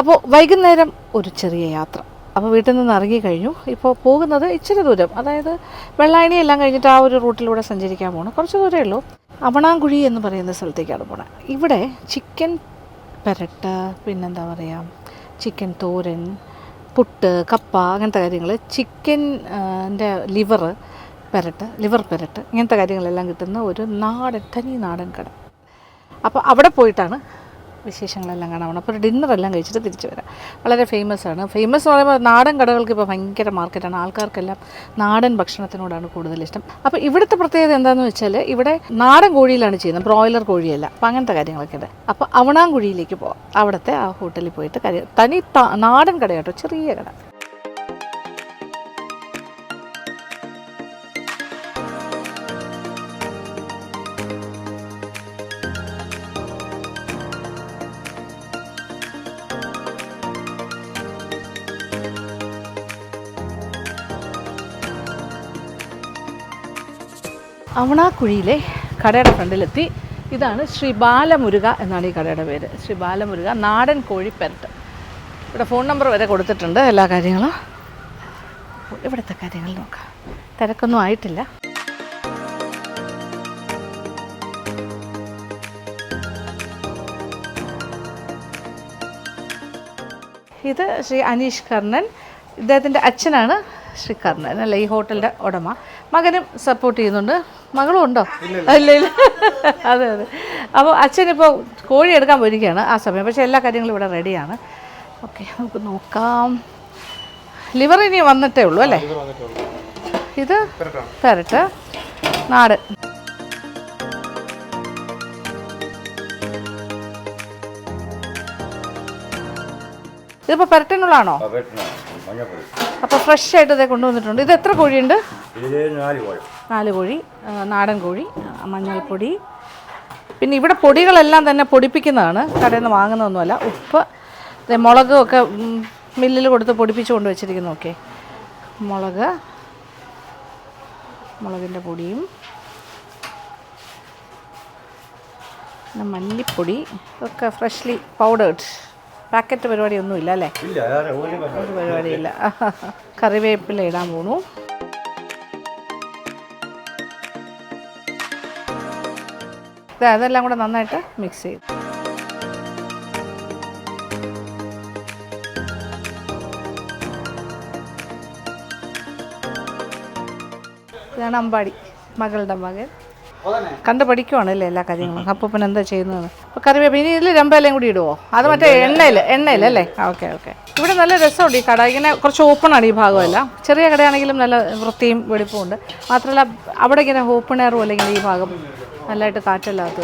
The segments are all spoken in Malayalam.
അപ്പോൾ വൈകുന്നേരം ഒരു ചെറിയ യാത്ര. അപ്പോൾ വീട്ടിൽ നിന്ന് ഇറങ്ങി കഴിഞ്ഞു. ഇപ്പോൾ പോകുന്നത് ഇച്ചിരി ദൂരം. അതായത് വെള്ളായണി എല്ലാം കഴിഞ്ഞിട്ട് ആ ഒരു റൂട്ടിലൂടെ സഞ്ചരിക്കാൻ പോകണം കുറച്ച് ദൂരമേ ഉള്ളൂ. അവണാങ്കുഴി എന്ന് പറയുന്ന സ്ഥലത്തേക്കാണ് പോണത് ഇവിടെ ചിക്കൻ പെരട്ട് പിന്നെന്താ പറയുക ചിക്കൻ തോരൻ പുട്ട് കപ്പ അങ്ങനത്തെ കാര്യങ്ങൾ ചിക്കന്റെ ലിവർ പെരട്ട് ലിവർ പെരട്ട് ഇങ്ങനത്തെ കാര്യങ്ങളെല്ലാം കിട്ടുന്ന ഒരു നാടൻ തനി നാടൻ കട. അപ്പോൾ അവിടെ പോയിട്ടാണ് വിശേഷങ്ങളെല്ലാം കാണാൻ പോകണം അപ്പോൾ ഒരു ഡിന്നറെല്ലാം കഴിച്ചിട്ട് തിരിച്ചു വരാം. വളരെ ഫേമസ് ആണ്. ഫേമസ് എന്ന് പറയുമ്പോൾ നാടൻ കടകൾക്ക് ഇപ്പോൾ ഭയങ്കര മാർക്കറ്റാണ് ആൾക്കാർക്കെല്ലാം നാടൻ ഭക്ഷണത്തിനോടാണ് കൂടുതൽ ഇഷ്ടം. അപ്പോൾ ഇവിടുത്തെ പ്രത്യേകത എന്താണെന്ന് വെച്ചാൽ ഇവിടെ നാടൻ കോഴിയിലാണ് ചെയ്യുന്നത്. ബ്രോയിലർ കോഴിയല്ല. അപ്പോൾ അങ്ങനത്തെ കാര്യങ്ങളൊക്കെ ഉണ്ട്. അപ്പോൾ അവണാങ്കുഴിയിലേക്ക് പോവാം. അവിടുത്തെ ആ ഹോട്ടലിൽ പോയിട്ട് കാര്യം തനി നാടൻ കട കേട്ടോ ചെറിയ കട. അവണാക്കുഴിയിലെ കടയുടെ ഫ്രണ്ടിലെത്തി. ഇതാണ് ശ്രീ ബാലമുരുക എന്നാണ് ഈ കടയുടെ പേര്. ശ്രീ ബാലമുരുക നാടൻ കോഴി പെരട്ട്. ഇവിടെ ഫോൺ നമ്പർ വരെ കൊടുത്തിട്ടുണ്ട് എല്ലാ കാര്യങ്ങളും. ഇവിടുത്തെ കാര്യങ്ങൾ നോക്കാം. തിരക്കൊന്നും ആയിട്ടില്ല. ഇത് ശ്രീ അനീഷ് കർണൻ. ഇദ്ദേഹത്തിന്റെ അച്ഛനാണ് ശ്രീ കർണൻ അല്ലേ? ഈ ഹോട്ടലിന്റെ ഉടമ. മകനും സപ്പോർട്ട് ചെയ്യുന്നുണ്ട്. മകളും ഉണ്ടോ ഇല്ല. ഇല്ല അതെ അതെ. അപ്പോൾ അച്ഛനിപ്പോൾ കോഴി എടുക്കാൻ പോയിരിക്കുകയാണ് ആ സമയം. പക്ഷേ എല്ലാ കാര്യങ്ങളും ഇവിടെ റെഡിയാണ് ഓക്കെ നമുക്ക് നോക്കാം. ലിവർ ഇനി വന്നിട്ടേ ഉള്ളൂ അല്ലേ? ഇത് പെരട്ട്. നാട്. ഇതിപ്പോ പെരട്ടിനുള്ളാണോ അപ്പോൾ ഫ്രഷ് ആയിട്ട് ഇതേ കൊണ്ടുവന്നിട്ടുണ്ട്. ഇത് എത്ര കോഴിയുണ്ട്? നാല് കോഴി. നാടൻ കോഴി മഞ്ഞൾപ്പൊടി. പിന്നെ ഇവിടെ പൊടികളെല്ലാം തന്നെ പൊടിപ്പിക്കുന്നതാണ്. കടയിൽ നിന്ന് വാങ്ങുന്നതൊന്നുമല്ല. ഉപ്പ് മുളകും ഒക്കെ മില്ലിൽ കൊടുത്ത് പൊടിപ്പിച്ച് കൊണ്ട് വെച്ചിരിക്കുന്നു ഓക്കെ. മുളക് മുളകിന്റെ പൊടിയും പിന്നെ മല്ലിപ്പൊടി ഒക്കെ ഫ്രഷ്ലി പൗഡേർഡ് പാക്കറ്റ് പരിപാടി അല്ലേ? ഇല്ല അല്ലേ ഒരു പരിപാടി. ഇല്ല പരിപാടിയില്ല. കറിവേപ്പില ഇടാൻ പോണു. അതെല്ലാം കൂടെ നന്നായിട്ട് മിക്സ് ചെയ്തു. ഇതാണ് അമ്പാടി മകളുടെ മകൻ. കണ്ട് പഠിക്കുവാണല്ലേ എല്ലാ കാര്യങ്ങളും? അപ്പോൾ പിന്നെ എന്താ ചെയ്യുന്നത്? അപ്പോൾ കറിവേപ്പ് ഇനി ഇതിൽ രമ്പയിലയും കൂടി ഇടുവോ? അത് മറ്റേ എണ്ണയിൽ എണ്ണയിൽ അല്ലേ? Okay okay. ഇവിടെ നല്ല രസമുണ്ട് ഈ കട. ഇങ്ങനെ കുറച്ച് ഓപ്പണാണ് ഈ ഭാഗമെല്ലാം. ചെറിയ കടയാണെങ്കിലും നല്ല വൃത്തിയും വെടിപ്പും ഉണ്ട്. മാത്രമല്ല അവിടെ ഇങ്ങനെ ഓപ്പൺ എയർ പോലെ ഇങ്ങനെ ഈ ഭാഗം നല്ലതായിട്ട് കാറ്റല്ലാത്ത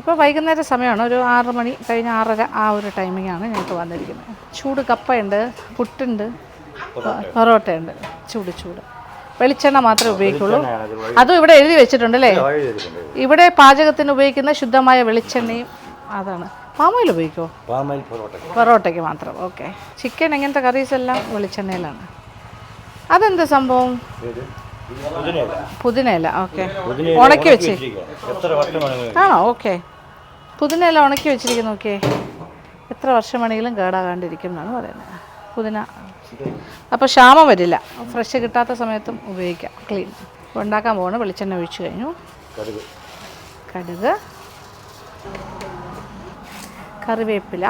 ഇപ്പോൾ വൈകുന്നേര സമയമാണ്. ഒരു ആറ് മണി കഴിഞ്ഞ ആറര ആ ഒരു ടൈമിങ്ങാണ് ഞങ്ങൾക്ക് വന്നിരിക്കുന്നത്. ചൂട് കപ്പയുണ്ട് പുട്ടുണ്ട് പൊറോട്ടയുണ്ട്. ചൂട് ചൂട്. വെളിച്ചെണ്ണ മാത്രമേ ഉപയോഗിക്കുള്ളൂ. അതും ഇവിടെ എഴുതി വെച്ചിട്ടുണ്ട്. അല്ലേ ഇവിടെ പാചകത്തിന് ഉപയോഗിക്കുന്ന ശുദ്ധമായ വെളിച്ചെണ്ണയും അതാണ്. പാമോയിൽ ഉപയോഗിക്കോ പൊറോട്ടയ്ക്ക് മാത്രം. ഓക്കെ. ചിക്കൻ എങ്ങനത്തെ കറീസ് എല്ലാം വെളിച്ചെണ്ണയിലാണ്. അതെന്താ സംഭവം? പുതിനയില. ഓക്കെ. ഉണക്കി വെച്ച് ആണോ? ഓക്കെ. പുതിനയില ഉണക്കി വെച്ചിരിക്കുന്നു. ഓക്കെ എത്ര വർഷം വേണമെങ്കിലും കേടാകാണ്ടിരിക്കും എന്നാണ് പറയുന്നത്. പുതിന അപ്പോൾ ക്ഷാമം വരില്ല. ഫ്രഷ് കിട്ടാത്ത സമയത്തും ഉപയോഗിക്കാം. ക്ലീൻ ഉണ്ടാക്കാൻ പോകണം വെളിച്ചെണ്ണ ഒഴിച്ച് കഴിഞ്ഞു. കടുക്. കടുക്. കറിവേപ്പില.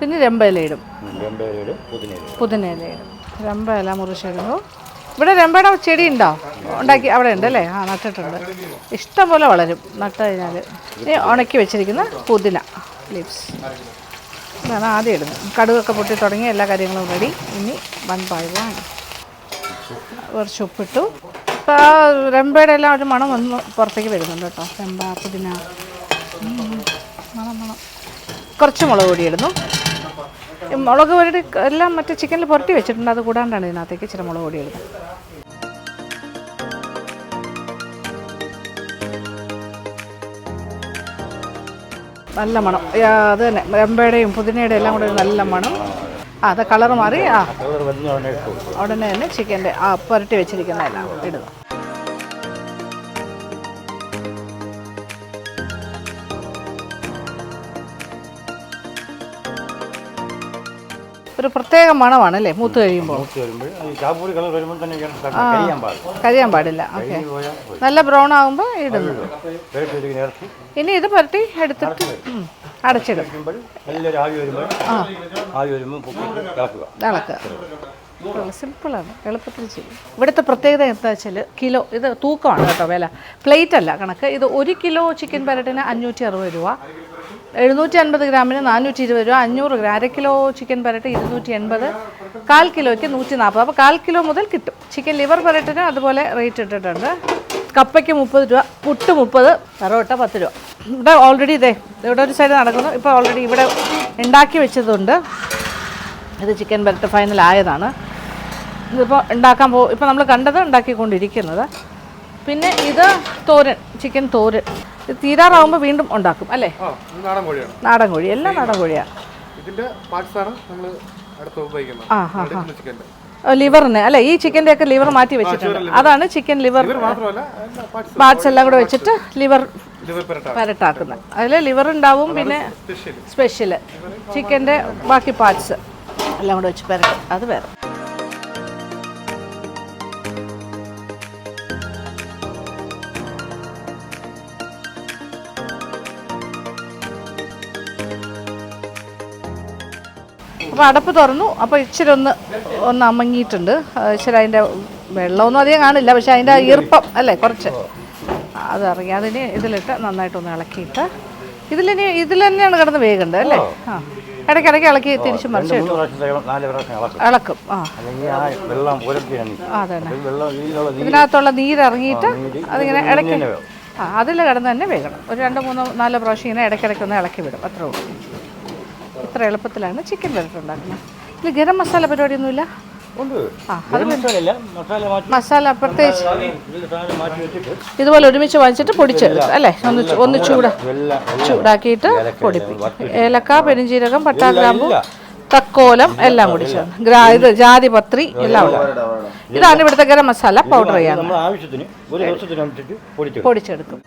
കുഞ്ഞ് രമ്പയില ഇടും. പുതിനയില ഇടും. രമ്പയില മുറിച്ചിടുന്നു. ഇവിടെ രമ്പയുടെ ചെടി ഉണ്ടോ? ഉണ്ടാക്കി അവിടെ ഉണ്ട് അല്ലേ? ആ നട്ടിട്ടുണ്ട്. ഇഷ്ടം പോലെ വളരും. നട്ട് കഴിഞ്ഞാൽ ഉണക്കി വെച്ചിരിക്കുന്ന പുതിന ലീവ്സ് ഇതാണ് ആദ്യം ഇടുന്നത്. കടുകൊക്കെ പൊട്ടി തുടങ്ങി എല്ലാ കാര്യങ്ങളും റെഡി ഇനി വൺ പായവാണ് കുറച്ച് ഉപ്പിട്ടു. ഇപ്പോൾ ആ രമ്പയുടെ എല്ലാം ഒരു മണം വന്ന് പുറത്തേക്ക് വരുന്നുണ്ട് കേട്ടോ. രമ്പ പുതിന. മണം മണം. കുറച്ച് മുളക് പൊടി ഇടുന്നു. മുളക് പൊടി എല്ലാം മറ്റേ ചിക്കനിൽ പുരട്ടി വെച്ചിട്ടുണ്ട്. അത് കൂടാണ്ടാണ് ഇതിനകത്തേക്ക് ഇച്ചിരി മുളക് പൊടി ഇടുന്നത്. നല്ല മണം. അത് തന്നെ. രമ്പയുടെയും പുതിനയുടെ എല്ലാം കൂടെ നല്ല മണം. ആ അത് കളർ മാറി ആ. ഉടനെ തന്നെ ചിക്കന്റെ ആ പുരട്ടി വെച്ചിരിക്കുന്നതെല്ലാം ഇടുന്നു ഒരു പ്രത്യേക മണമാണ് അല്ലേ മൂത്ത് കഴിയുമ്പോൾ കഴിയാൻ. കരിയാൻ പാടില്ല. ഓക്കെ. നല്ല ബ്രൗൺ ആകുമ്പോൾ ഇടുന്നു. ഇനി ഇത് പരട്ടി എടുത്തിട്ട് അടച്ചിടും. ഇളക്കുക. സിമ്പിളാണ് എളുപ്പത്തിൽ ചെയ്യും. ഇവിടുത്തെ പ്രത്യേകത എന്താ വെച്ചാൽ കിലോ ഇത് തൂക്കമാണ് കേട്ടോ വില. പ്ലേറ്റ് അല്ല കണക്ക്. ഇത് ഒരു കിലോ ചിക്കൻ പരട്ടിന് അഞ്ഞൂറ്റി അറുപത് രൂപ. എഴുന്നൂറ്റി അൻപത് ഗ്രാമിന് നാനൂറ്റി ഇരുപത് രൂപ അഞ്ഞൂറ് ഗ്രാം അര കിലോ ചിക്കൻ പരട്ട് ഇരുന്നൂറ്റി എൺപത് കാൽ കിലോയ്ക്ക് നൂറ്റി നാൽപ്പത് അപ്പോൾ കാൽ കിലോ മുതൽ കിട്ടും. ചിക്കൻ ലിവർ പരട്ടിന് അതുപോലെ റേറ്റ് ഇട്ടിട്ടുണ്ട്. കപ്പയ്ക്ക് മുപ്പത് രൂപ പുട്ട് മുപ്പത് പെറോട്ട പത്ത് രൂപ. ഇവിടെ ഓൾറെഡി ഇതേ ഇവിടെ ഒരു സൈഡ് നടക്കുന്നു. ഇപ്പോൾ ഓൾറെഡി ഇവിടെ ഉണ്ടാക്കി വെച്ചതുണ്ട്. ഇത് ചിക്കൻ പരട്ട് ഫൈനൽ ആയതാണ്. ഇതിപ്പോൾ ഉണ്ടാക്കാൻ പോ ഇപ്പോൾ നമ്മൾ കണ്ടത് ഉണ്ടാക്കിക്കൊണ്ടിരിക്കുന്നത്. പിന്നെ ഇത് തോരൻ ചിക്കൻ തോരൻ. ഇത് തീരാറാവുമ്പോൾ വീണ്ടും ഉണ്ടാക്കും അല്ലേ? നാടൻ കോഴിയാണ്. നാടൻ കോഴി എല്ലാം നാടൻ കോഴിയാണ് ഇതിന്റെ നമ്മൾ അടുത്ത് ഉപയോഗിക്കുന്നത്. ലിവറിന് അല്ലെ? ഈ ചിക്കന്റെ ഒക്കെ ലിവർ മാറ്റി വെച്ചിട്ടുണ്ട്. അതാണ് ചിക്കൻ ലിവർ പാർട്സ് എല്ലാം കൂടെ വെച്ചിട്ട് ലിവർ ലിവർ പെരട്ട. പരട്ടാക്കുന്നത്. അതിൽ ലിവർ ഉണ്ടാവും പിന്നെ സ്പെഷ്യൽ ചിക്കന്റെ ബാക്കി പാർട്സ് എല്ലാം കൂടെ വെച്ച് പരട്ടും. അത് വേറെ. അപ്പോൾ അടപ്പ് തുറന്നു. അപ്പോൾ ഇച്ചിരി ഒന്ന് ഒന്ന് അമങ്ങിയിട്ടുണ്ട്. ഇച്ചിരി അതിന്റെ വെള്ളമൊന്നും അധികം കാണില്ല. പക്ഷേ അതിന്റെ ഈർപ്പം അല്ലേ കുറച്ച്. അതറിയാം അതിന് ഇതിലിട്ട് നന്നായിട്ടൊന്ന് ഇളക്കിയിട്ട് ഇതിലിനി ഇതിൽ തന്നെയാണ് കിടന്ന് വേഗണ്ടത് അല്ലേ? ആ. ഇടയ്ക്കിടയ്ക്ക് ഇളക്കി തിരിച്ച് മറിച്ച് ഇളക്കും. ആ. അതന്നെ. ഇതിനകത്തുള്ള നീരിറങ്ങിയിട്ട് നീര് അതിങ്ങനെ ഇടയ്ക്ക് ആ അതിൽ കിടന്ന് തന്നെ വേഗണം ഒരു രണ്ട് മൂന്നോ നാലോ പ്രാവശ്യം ഇങ്ങനെ ഇടയ്ക്കിടയ്ക്ക് ഒന്ന് ഇളക്കി വിടും. അത്രേ ഉള്ളൂ. ഇത്ര എളുപ്പത്തിലാണ് ചിക്കൻ വരട്ട് ഉണ്ടാക്കുന്നത്. ഇത് ഗരം മസാല പരിപാടിയൊന്നുമില്ല? ആ, മസാല പ്രത്യേകിച്ച് ഇതിൽ ഇതുപോലെ ഒരുമിച്ച് വാങ്ങിച്ചിട്ട് പൊടിച്ച് അല്ലേ? ഒന്ന് ഒന്ന് ചൂട് ചൂടാക്കിയിട്ട് പൊടിപ്പിക്കും ഏലക്ക പെരുംജീരകം പട്ടാ ഗ്രാമ്പു തക്കോലം എല്ലാം കൂടി ചേർന്ന്. ഇത് ജാതി ജാതിപത്രി എല്ലാം ഉണ്ട് ഇതാണ് ഇവിടുത്തെ ഗരം മസാല പൗഡർ ചെയ്യാൻ. പൊടിച്ചെടുക്കും.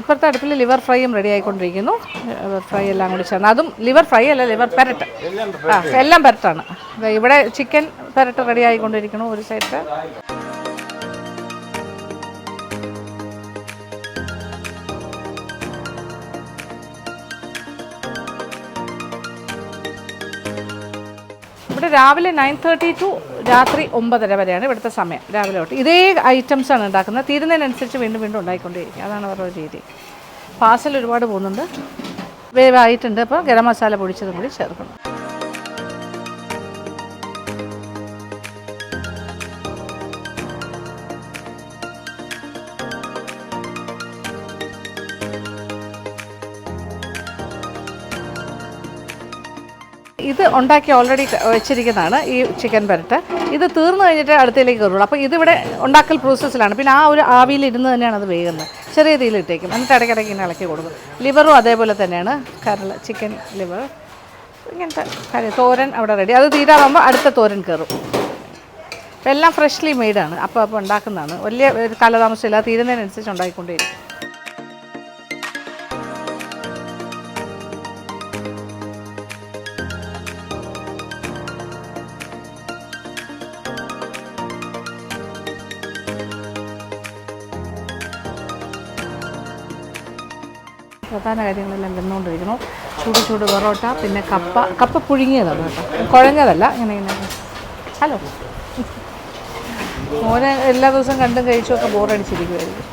ഇപ്പോഴത്തെ അടുപ്പിൽ ലിവർ ഫ്രൈയും റെഡി ആയിക്കൊണ്ടിരിക്കുന്നു. ലിവർ ഫ്രൈ എല്ലാം കൂടി ചേർന്ന്. അതും ലിവർ ഫ്രൈ അല്ല ലിവർ പെരട്ട്. ആ എല്ലാം പെരട്ടാണ്. ഇവിടെ ചിക്കൻ പെരട്ട് റെഡി ആയിക്കൊണ്ടിരിക്കുന്നു ഒരു സൈഡ് ഇവിടെ രാവിലെ നയൻ തേർട്ടി ടു രാത്രി ഒമ്പതര വരെയാണ് ഇവിടുത്തെ സമയം രാവിലെ തൊട്ട് ഇതേ ഐറ്റംസ് ആണ് ഉണ്ടാക്കുന്നത്. തീരുന്നതിനനുസരിച്ച് വീണ്ടും വീണ്ടും ഉണ്ടായിക്കൊണ്ടേയിരിക്കും. അതാണ് അവരുടെ രീതി. പാസൽ ഒരുപാട് പോകുന്നുണ്ട്. വേവായിട്ടുണ്ട്. അപ്പോൾ ഗരം മസാല പൊടിച്ചതും കൂടി ചേർക്കണം ഇത് ഉണ്ടാക്കി ഓൾറെഡി വെച്ചിരിക്കുന്നതാണ് ഈ ചിക്കൻ പരട്ട്. ഇത് തീർന്നു കഴിഞ്ഞിട്ട് അടുത്തേക്ക് കയറുള്ളൂ. അപ്പോൾ ഇതിവിടെ ഉണ്ടാക്കൽ പ്രോസസ്സിലാണ് പിന്നെ ആ ഒരു ആവിയിൽ ഇരുന്ന് തന്നെയാണ് അത് വേകുന്നത്. ചെറിയ തീയിൽ ഇട്ടേക്കും. എന്നിട്ട് ഇടയ്ക്കിടയ്ക്ക് ഇങ്ങനെ ഇളക്കി കൊടുക്കും. ലിവറും അതേപോലെ തന്നെയാണ്. കരള ചിക്കൻ ലിവർ ഇങ്ങനത്തെ കാര്യം. തോരൻ അവിടെ റെഡി അത് തീരാറാകുമ്പോൾ അടുത്ത തോരൻ കയറും. എല്ലാം ഫ്രഷ്ലി മെയ്ഡാണ് അപ്പോൾ അപ്പോൾ ഉണ്ടാക്കുന്നതാണ്. വലിയ ഒരു കാലതാമസമില്ല. തീരുന്നതിനനുസരിച്ച് ഉണ്ടായിക്കൊണ്ടേയിരിക്കും. പ്രധാന കാര്യങ്ങളെല്ലാം വെന്നുകൊണ്ടിരിക്കുന്നു ചൂട് ചൂട് പൊറോട്ട പിന്നെ കപ്പ കപ്പ പുഴുങ്ങിയതാണ് കേട്ടോ. കുഴഞ്ഞതല്ല ഇങ്ങനെ ഇങ്ങനെ. ഹലോ. മോനെ എല്ലാ ദിവസവും കണ്ടും കഴിച്ചും ഒക്കെ ബോറടിച്ചിരിക്കുമായിരിക്കും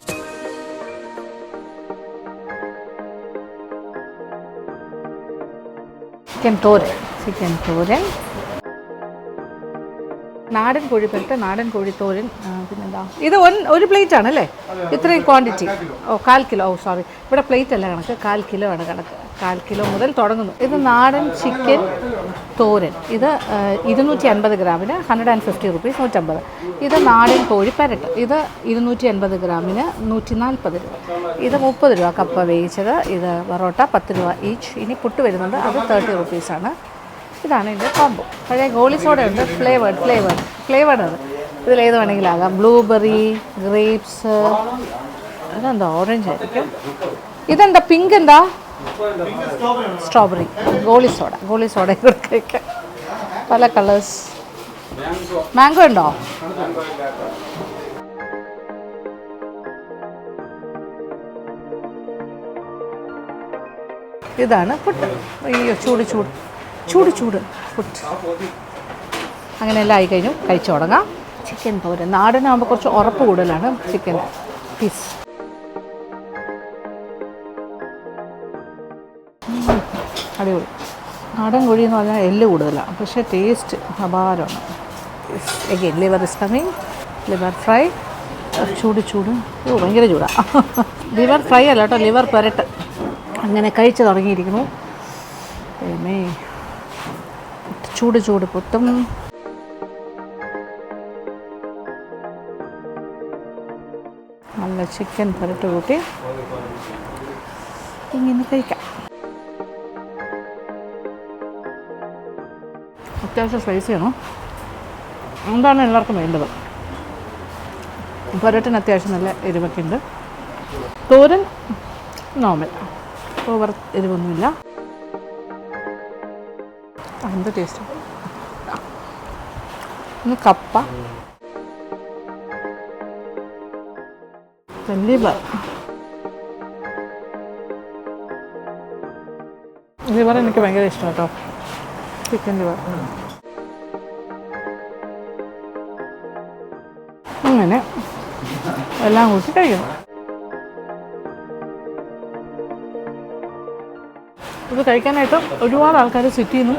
ചിക്കൻ തോരൻ ചിക്കൻ തോരൻ. നാടൻ കോഴിപ്പരട്ട് നാടൻ കോഴിത്തോരൻ തോരൻ പിന്നെന്താ? ഇത് ഒൻ ഒരു പ്ലേറ്റ് ആണല്ലേ ഇത്രയും ക്വാണ്ടിറ്റി. ഓ കാൽ കിലോ ഓ സോറി ഇവിടെ പ്ലേറ്റ് അല്ല കണക്ക്. കാൽ കിലോ ആണ് കണക്ക്. കാൽ കിലോ മുതൽ തുടങ്ങുന്നു. ഇത് നാടൻ ചിക്കൻ തോരൻ. ഇത് ഇരുന്നൂറ്റി അൻപത് ഗ്രാമിന് ഹൺഡ്രഡ് ആൻഡ് ഫിഫ്റ്റി റുപ്പീസ് നൂറ്റമ്പത്. ഇത് നാടൻ കോഴി പരട്ട് ഇത് ഇരുന്നൂറ്റി അൻപത് ഗ്രാമിന് നൂറ്റി നാൽപ്പത് രൂപ. ഇത് മുപ്പത് രൂപ കപ്പ വേവിച്ചത്. ഇത് പൊറോട്ട പത്ത് രൂപ ഈച്ച് ഇനി പുട്ട് വരുന്നുണ്ട് അത് തേർട്ടി റുപ്പീസാണ് ഇതാണ് ഇതിന്റെ കോംബോ പഴയ ഗോളി സോഡ ഉണ്ട്. ഫ്ലേവേഡ് ഫ്ലേവേഡ് ഫ്ലേവേർഡ് അത് ഇതിലേത് വേണമെങ്കിലും ആകാം ബ്ലൂബെറി ഗ്രേപ്സ് അതെന്താ? ഓറഞ്ച് ആയിരിക്കും. ഇതെന്താ? പിങ്ക് എന്താ? Strawberry goli soda goli soda കൂടെ പല കളേഴ്സ് മാംഗോ ഉണ്ടോ? ഇതാണ് പുട്ട്. അയ്യോ ചൂട് ചൂട്. ചൂട് ചൂട്. ഫുഡ് അങ്ങനെ എല്ലാം ആയി കഴിഞ്ഞു കഴിച്ചു തുടങ്ങാം. ചിക്കൻ തോരൻ. നാടനാകുമ്പോൾ കുറച്ച് ഉറപ്പ് കൂടുതലാണ് ചിക്കൻ പീസ്. അടിപൊളി. നാടൻ കോഴി എന്ന് പറഞ്ഞാൽ എല്ല് കൂടുതലാണ് പക്ഷേ taste അപാരമാണ്. Again liver is coming liver fry ചൂട് ചൂട്. ഓ ഭയങ്കര ചൂടാണ് ലിവർ ഫ്രൈ അല്ല കേട്ടോ ലിവർ പെരട്ട്. അങ്ങനെ കഴിച്ച് തുടങ്ങിയിരിക്കുന്നു. ദൈവമേ ചൂട് ചൂട് പൊത്തും നല്ല ചിക്കൻ പുരട്ട് കൂട്ടി ഇങ്ങനെ കഴിക്കാം. അത്യാവശ്യം സ്പൈസി ചെയ്യണം എന്താണ് എല്ലാവർക്കും വേണ്ടത്. പുരട്ടിന് അത്യാവശ്യം നല്ല എരിവൊക്കെ ഉണ്ട്. തോരൻ നോർമൽ ഓവർ എരിവൊന്നുമില്ല. എന്ത് ടേസ്റ്റ് ഒന്ന് കപ്പ. ലിവർ ലിവർ എനിക്ക് ഭയങ്കര ഇഷ്ടം കേട്ടോ. ചിക്കൻ ലിവർ അങ്ങനെ. എല്ലാം കൂട്ടി കഴിക്കണം. ഇത് കഴിക്കാനായിട്ട് ഒരുപാട് ആൾക്കാർ സിറ്റിയിൽ നിന്നും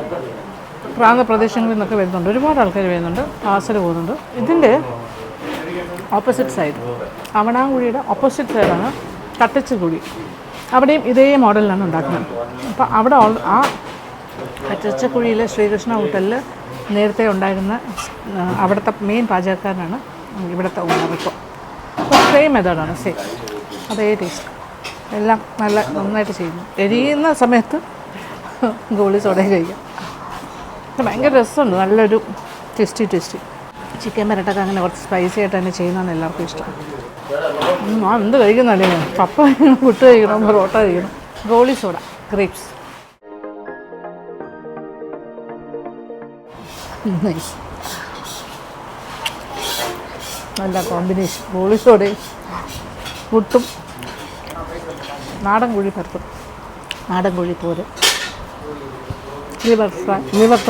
പ്രാന്തപ്രദേശങ്ങളിൽ നിന്നൊക്കെ വരുന്നുണ്ട്. ഒരുപാട് ആൾക്കാർ വരുന്നുണ്ട്. ആസര പോകുന്നുണ്ട്. ഇതിന്റെ ഓപ്പോസിറ്റ് സൈഡ് അവണാങ്കുഴിയുടെ ഓപ്പോസിറ്റ് സൈഡാണ് കട്ടച്ചുകുഴി അവിടെയും ഇതേ മോഡലിലാണ് ഉണ്ടാക്കുന്നത്. അപ്പോൾ അവിടെ ഓൾ- ആ കട്ടച്ചക്കുഴിയിലെ ശ്രീകൃഷ്ണ ഹോട്ടലിൽ നേരത്തെ ഉണ്ടായിരുന്ന അവിടുത്തെ മെയിൻ പാചകക്കാരനാണ് ഇവിടുത്തെ ഓണർ ഇപ്പോൾ സെയിം മെത്തേഡാണ് സെയിം അതേ ടേസ്റ്റ് എല്ലാം നല്ല നന്നായിട്ട് ചെയ്യുന്നു. എരിയുന്ന സമയത്ത് ഗോളി സോഡയും കഴിക്കാം. ഭയങ്കര രസമുണ്ട്. നല്ലൊരു ടേസ്റ്റി ടേസ്റ്റി ചിക്കൻ പെരട്ടൊക്കെ അങ്ങനെ കുറച്ച് സ്പൈസി ആയിട്ട് തന്നെ ചെയ്യുന്നതാണ് എല്ലാവർക്കും ഇഷ്ടം. ആ എന്ത് കഴിക്കുന്നല്ലേ പപ്പ കഴിക്കണം പുട്ട് കഴിക്കണം പൊറോട്ട കഴിക്കണം. ഗോളി സോഡ ഗ്രേപ്സ് നല്ല കോമ്പിനേഷൻ ഗോളി സോഡയും പുട്ടും നാടൻ കോഴി പരത്തും. നാടൻ കോഴി പോര് ലിവർ ഫ്രൈ ലിവർ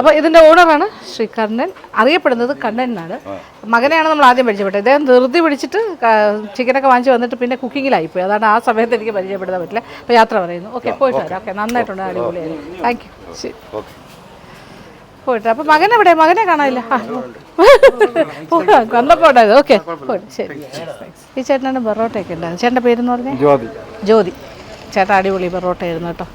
അപ്പോൾ ഇതിന്റെ ഓണറാണ് ശ്രീ കണ്ണൻ. അറിയപ്പെടുന്നത് കണ്ണൻ എന്നാണ് മകനെയാണ് നമ്മൾ ആദ്യം പരിചയപ്പെട്ടത്. ഇദ്ദേഹം ധൃതി പിടിച്ചിട്ട് ചിക്കനൊക്കെ വാങ്ങിച്ച് വന്നിട്ട് പിന്നെ കുക്കിങ്ങിലായിപ്പോയി അതാണ് ആ സമയത്ത് എനിക്ക് പരിചയപ്പെടുത്താൻ പറ്റില്ല. അപ്പോൾ യാത്ര പറയുന്നു. ഓക്കെ പോയിട്ട് വരാം. ഓക്കെ നന്നായിട്ടുണ്ട്. അടിപൊളിയായിരുന്നു താങ്ക് യു പോയിട്ട് അപ്പൊ മകൻ എവിടെ? മകനെ കാണാനില്ല. ഉണ്ടായത്. ഓക്കെ. ശരി. ഈ ചേട്ടനാണ് ബെറോട്ടയൊക്കെ ഉണ്ടായിരുന്നു ചേട്ടന്റെ പേരെന്ന് പറഞ്ഞേ? ജ്യോതി. ജ്യോതി. ചേട്ടാ അടിപൊളി ബെറോട്ട ആയിരുന്നു കേട്ടോ